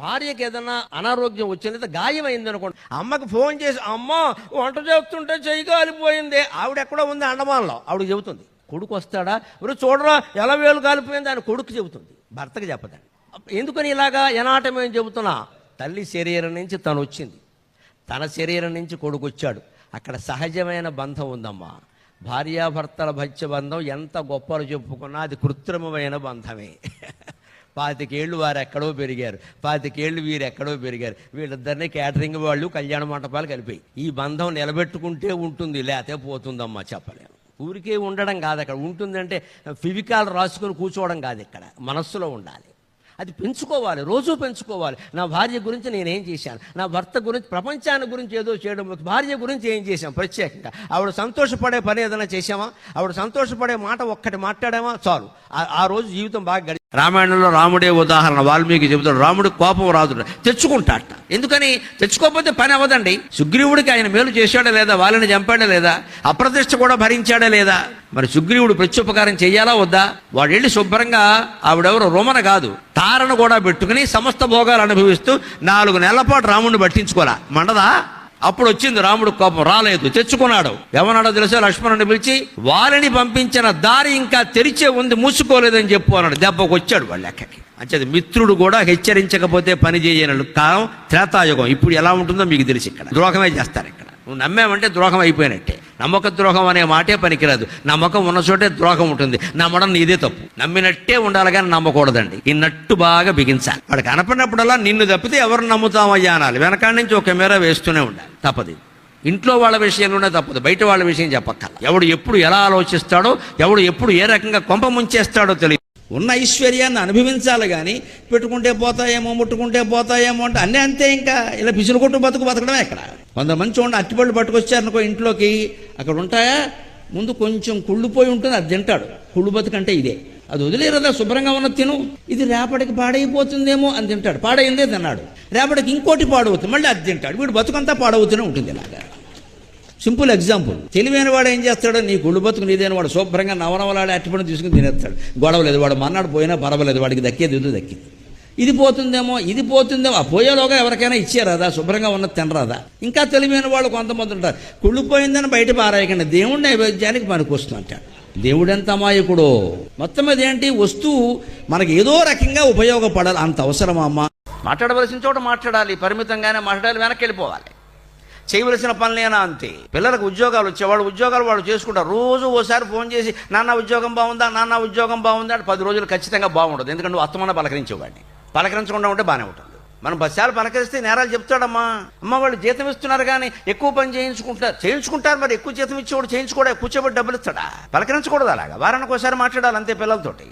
భార్యకి ఏదైనా అనారోగ్యం వచ్చింది గాయం అయింది అనుకోండి అమ్మకి ఫోన్ చేసి అమ్మ వంట చేస్తుంటే చెయ్యి కాలిపోయింది. ఆవిడ ఎక్కడో ఉంది అండమాన్లో ఆవిడ చెబుతుంది. కొడుకు వస్తాడా? ఎవరు చూడరా ఎలా వేలు కాలిపోయింది? ఆయన కొడుకు చెబుతుంది. భర్తకి చెప్పదండి. ఎందుకని ఇలాగా ఎనాటమేం చెబుతున్నా? తల్లి శరీరం నుంచి తను వచ్చింది. తన శరీరం నుంచి కొడుకు వచ్చాడు. అక్కడ సహజమైన బంధం ఉందమ్మా. భార్యాభర్తల భత్య బంధం ఎంత గొప్పలు చెప్పుకున్నా అది కృత్రిమమైన బంధమే. పాతికేళ్ళు వారు ఎక్కడో పెరిగారు. పాతికేళ్ళు వీరు ఎక్కడో పెరిగారు. వీళ్ళిద్దరిని క్యాటరింగ్ వాళ్ళు కళ్యాణ మంటపాలు కలిపాయి. ఈ బంధం నిలబెట్టుకుంటే ఉంటుంది లేతే పోతుందమ్మా చెప్పలేము. ఊరికే ఉండడం కాదు అక్కడ. ఉంటుందంటే ఫివికాల్ రాసుకొని కూర్చోవడం కాదు ఇక్కడ. మనస్సులో ఉండాలి. అది పెంచుకోవాలి రోజూ పెంచుకోవాలి. నా భార్య గురించి నేనేం చేశాను? నా భర్త గురించి ప్రపంచాన్ని గురించి ఏదో చేయడం భార్య గురించి ఏం చేశాం? ప్రత్యేకంగా. ఆవిడ సంతోషపడే పని ఏదైనా చేశామా ఆవిడ సంతోషపడే మాట ఒక్కటి మాట్లాడామా చాలు. ఆ- ఆ రోజు జీవితం బాగా గడి రామాయణంలో రాముడే ఉదాహరణ వాల్మీకి చెబుతాడు రాముడికి కోపం రాదు. తెచ్చుకుంటాట. ఎందుకని? తెచ్చుకోకపోతే పని అవ్వదండి. సుగ్రీవుడికి ఆయన మేలు చేశాడా లేదా? వాళ్ళని చంపాడా లేదా? అప్రతిష్ట కూడా భరించాడా లేదా? మరి సుగ్రీవుడు ప్రత్యుపకారం చేయాలా వద్దా? వాడు వెళ్ళి శుభ్రంగా ఆవిడెవరు? రోమన కాదు. తారను కూడా పెట్టుకుని సమస్త భోగాలు అనుభవిస్తూ నాలుగు నెలల పాటు రాముడిని పట్టించుకోరా మండదా? అప్పుడు వచ్చింది రాముడు కోపం రాలేదు తెచ్చుకున్నాడు. ఎవనాడో తెలుసా? లక్ష్మణుని పిలిచి వారిని పంపించిన దారి ఇంకా తెరిచే ఉంది మూసుకోలేదని చెప్పు అన్నాడు. దెబ్బకు వచ్చాడు వాళ్ళ లెక్కకి. అంచేది మిత్రుడు కూడా హెచ్చరించకపోతే పని చేయని కాలం త్రేతాయుగం. ఇప్పుడు ఎలా ఉంటుందో మీకు తెలిసి ఇక్కడ. ద్రోహమే చేస్తారు ఇక్కడ. నువ్వు నమ్మామంటే ద్రోహం అయిపోయినట్టే. నమ్మక ద్రోహం అనే మాటే పనికిరాదు. నమ్మకం ఉన్న చోటే ద్రోహం ఉంటుంది. నమ్మడం నీదే తప్పు. నమ్మినట్టే ఉండాలి కానీ నమ్మకూడదండి. ఈ నట్టు బాగా బిగించాలి. వాడు కనపడినప్పుడల్లా నిన్ను తప్పితే ఎవరు నమ్ముతామయ్యా అనాలి. వెనకాడి నుంచి ఒక కెమెరా వేస్తూనే ఉండాలి. తప్పది ఇంట్లో వాళ్ళ విషయంలోనే తప్పదు. బయట వాళ్ళ విషయం చెప్పక్కల ఎవడు ఎప్పుడు ఎలా ఆలోచిస్తాడో ఎవడు ఎప్పుడు ఏ రకంగా కొంప ముంచేస్తాడో తెలియదు. ఉన్న ఐశ్వర్యాన్ని అనుభవించాలి కానీ పెట్టుకుంటే పోతాయేమో ముట్టుకుంటే పోతాయేమో అంటే అన్నీ అంతే ఇంకా. ఇలా పిసులు కొట్టు బతుకు బతకడమే ఇక్కడ. కొంతమంది చూడండి అట్టిపళ్ళు పట్టుకొచ్చారనుకో ఇంట్లోకి. అక్కడ ఉంటాయా? ముందు కొంచెం కుళ్ళిపోయి ఉంటుంది అది తింటాడు. కుళ్ళు బతుకంటే ఇదే. అది వదిలేరదా? శుభ్రంగా ఉన్న తిను. ఇది రేపటికి పాడైపోతుందేమో అని తింటాడు. పాడైందే తిన్నాడు. రేపటికి ఇంకోటి పాడవుతుంది మళ్ళీ అది తింటాడు. వీడు బతుకంతా పాడవుతూనే ఉంటుంది ఇలాగా. సింపుల్ ఎగ్జాంపుల్ తెలివైన వాడు ఏం చేస్తాడో? నీ గుళ్ళు బతుకు నీదైన వాడు శుభ్రంగా నవనవలాడే అట్టుపడి తీసుకుని తినేస్తాడు. గొడవ లేదు వాడు మన్నాడు పోయినా పర్వాలేదు వాడికి దక్కేది ఇది దక్కింది. ఇది పోతుందేమో ఇది పోతుందేమో. ఆ పోయేలోగా ఎవరికైనా ఇచ్చేరాదా శుభ్రంగా ఉన్నది తినరాదా ఇంకా తెలివైన వాళ్ళు కొంతమంది ఉంటారు. కుళ్ళిపోయిందని బయట పారాయకండి. దేవుడి నైవేద్యానికి పనికి వస్తుందంట దేవుడెంత అమాయకుడో. మొత్తం మీద ఏంటి? వస్తువు మనకి ఏదో రకంగా ఉపయోగపడాలి. అంత అవసరమా అమ్మా? మాట్లాడవలసిన చోట మాట్లాడాలి. పరిమితంగానే మాట్లాడాలి. వెనక్కి వెళ్ళిపోవాలి. చేయవలసిన పనులేనా అంతే? పిల్లలకు ఉద్యోగాలు వచ్చేవాళ్ళు ఉద్యోగాలు వాళ్ళు చేసుకుంటారు. రోజు ఓసారి ఫోన్ చేసి నాన్న ఉద్యోగం బాగుందా? నాన్న ఉద్యోగం బాగుందా? అంటే పది రోజులు ఖచ్చితంగా బాగుండదు. ఎందుకంటే నువ్వు అత్తమన్న పలకరించేవాడిని. పలకరించకుండా ఉంటే బాగానే ఉంటుంది. మనం బస్సాలు పలకరిస్తే నేరాలు చెప్తాడమ్మా. అమ్మ వాళ్ళు జీతం ఇస్తున్నారు కానీ ఎక్కువ పని చేయించుకుంటారు. చేయించుకుంటారు మరి ఎక్కువ జీతం ఇచ్చేవాడు చేయించుకోవడం కూర్చోబెట్టి డబ్బులు ఇస్తాడా? పలకరించకూడదు అలాగా. వారానికి ఒకసారి మాట్లాడాలి అంతే పిల్లలతోటి.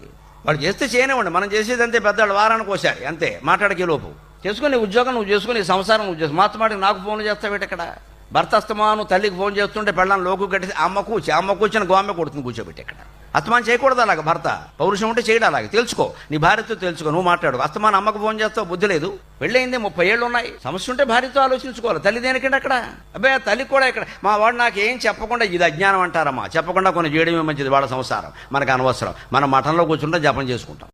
వాళ్ళు చేస్తే చేయనివ్వండి. మనం చేసేది అంతే పెద్దవాళ్ళు వారానికి ఒకసారి అంతే మాట్లాడకే లోపు. చేసుకుని ఉద్యోగం నువ్వు చేసుకుని సంసారం నువ్వు చేసు మాత నాకు ఫోన్ చేస్తావేట ఇక్కడ? భర్త అస్తమాను తల్లికి ఫోన్ చేస్తుంటే పెళ్ళని లోకు కట్టి అమ్మ కూర్చి. అమ్మ కూర్చొని గోమె కొడుతుంది కూర్చోబెట్టి ఇక్కడ. అస్తమానం చేయకూడదు అలాగ భర్త. పౌరుషం ఉంటే చేయడం అలాగే. తెలుసుకో. నీ భార్యతో తెలుసుకో. నువ్వు మాట్లాడు. అస్తమానం అమ్మకు ఫోన్ చేస్తావు. బుద్ధి లేదు. పెళ్ళయింది ముప్పై ఏళ్ళు ఉన్నాయి సమస్య ఉంటే భార్యతో ఆలోచించుకోవాలి. తల్లి దేనికంటే అక్కడ? అబ్బాయి తల్లి కూడా ఇక్కడ. మా వాడు నాకు ఏం చెప్పకుండా ఇది అజ్ఞానం అంటారమ్మా. చెప్పకుండా కొన్ని చేయడమే మంచిది వాళ్ళ సంసారం. మనకు అనవసరం. మన మఠంలో కూర్చుంటే జపం చేసుకుంటాం.